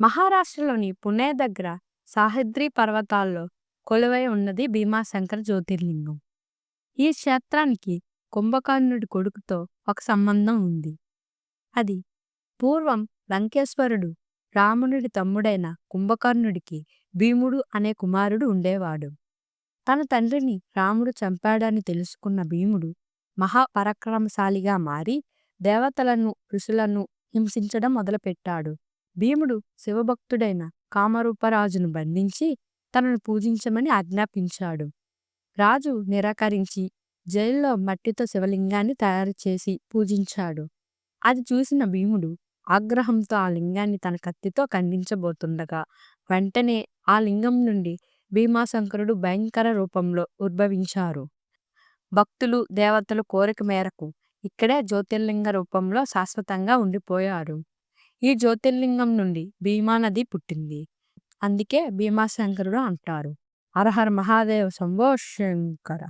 మహారాష్ట్రలోని పుణే దగ్గర సాహిద్రి పర్వతాల్లో కొలువై ఉన్నది భీమాశంకర జ్యోతిర్లింగం. ఈ క్షేత్రానికి కుంభకర్ణుడి కొడుకుతో ఒక సంబంధం ఉంది. అది పూర్వం లంకేశ్వరుడు రావణుడి తమ్ముడైన కుంభకర్ణుడికి భీముడు అనే కుమారుడు ఉండేవాడు. తన తండ్రిని రాముడు చంపాడని తెలుసుకున్న భీముడు మహాపరాక్రమశాలిగా మారి దేవతలను ఋషులను హింసించడం మొదలుపెట్టాడు. భీముడు శివభక్తుడైన కామరూపరాజును బంధించి తనను పూజించమని ఆజ్ఞాపించాడు. రాజు నిరాకరించి జైల్లో మట్టితో శివలింగాన్ని తయారు చేసి పూజించాడు. అది చూసిన భీముడు ఆగ్రహంతో ఆ లింగాన్ని తన కత్తితో ఖండించబోతుండగా వెంటనే ఆ లింగం నుండి భీమాశంకరుడు భయంకర రూపంలో ఉద్భవించారు. భక్తులు దేవతలు కోరిక మేరకు ఇక్కడే జ్యోతిర్లింగ రూపంలో శాశ్వతంగా ఉండిపోయారు. ఈ జ్యోతిర్లింగం నుండి భీమా నది పుట్టింది. అందుకే భీమాశంకరుడు అంటారు. హరహర మహాదేవ శంభో శంకర.